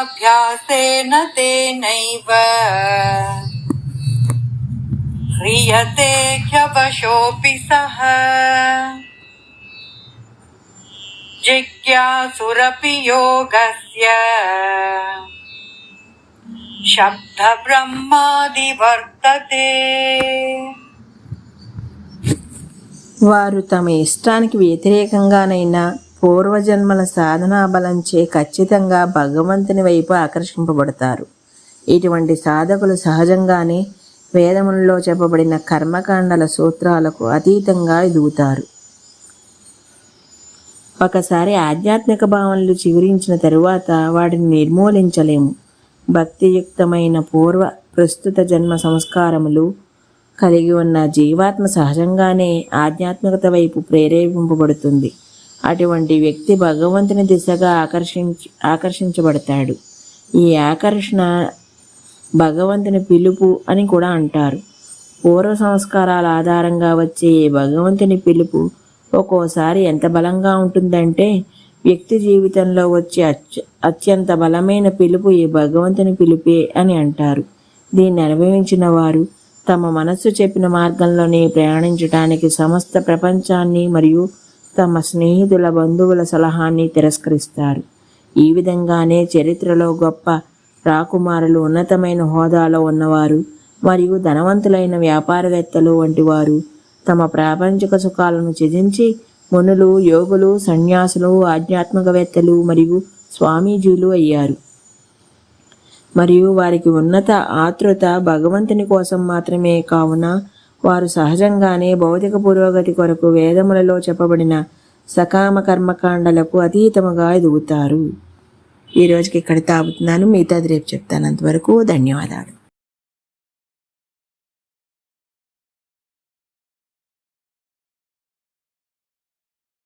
योगाभ्यासेन तेनैव ह्रियते ह्यवशोऽपि सः जिज्ञासुरपि योगस्य शब्दब्रह्मादिवर्तते వారు తమ ఇష్టానికి వ్యతిరేకంగానైనా పూర్వజన్మల సాధనా బలంచే ఖచ్చితంగా భగవంతుని వైపు ఆకర్షింపబడతారు. ఇటువంటి సాధకులు సహజంగానే వేదములలో చెప్పబడిన కర్మకాండల సూత్రాలకు అతీతంగా ఎదుగుతారు. ఒకసారి ఆధ్యాత్మిక భావనలు చిగురించిన తరువాత వాటిని నిర్మూలించలేము. భక్తియుక్తమైన పూర్వ ప్రస్తుత జన్మ సంస్కారములు కలిగి ఉన్న జీవాత్మ సహజంగానే ఆధ్యాత్మికత వైపు ప్రేరేపింపబడుతుంది. అటువంటి వ్యక్తి భగవంతుని దిశగా ఆకర్షించి ఆకర్షించబడతాడు. ఈ ఆకర్షణ భగవంతుని పిలుపు అని కూడా అంటారు. పూర్వ సంస్కారాల ఆధారంగా వచ్చే ఈ భగవంతుని పిలుపు ఒక్కోసారి ఎంత బలంగా ఉంటుందంటే వ్యక్తి జీవితంలో వచ్చే అత్య అత్యంత బలమైన పిలుపు ఈ భగవంతుని పిలుపే అని అంటారు. దీన్ని అనుభవించిన వారు తమ మనస్సు చెప్పిన మార్గంలోనే ప్రయాణించడానికి సమస్త ప్రపంచాన్ని మరియు తమ స్నేహితుల బంధువుల సలహాన్ని తిరస్కరిస్తారు. ఈ విధంగానే చరిత్రలో గొప్ప రాకుమారులు ఉన్నతమైన హోదాలో ఉన్నవారు మరియు ధనవంతులైన వ్యాపారవేత్తలు వంటి వారు తమ ప్రాపంచిక సుఖాలను త్యజించి మునులు యోగులు సన్యాసులు ఆధ్యాత్మికవేత్తలు మరియు స్వామీజీలు అయ్యారు. మరియు వారికి ఉన్నత ఆతృత భగవంతుని కోసం మాత్రమే కావున వారు సహజంగానే భౌతిక పురోగతి కొరకు వేదములలో చెప్పబడిన సకామ కర్మకాండలకు అతీతముగా ఎదుగుతారు. ఈ రోజుకి ఇక్కడ తాగుతున్నాను. మిగతాది రేపు చెప్తాను. అంతవరకు ధన్యవాదాలు.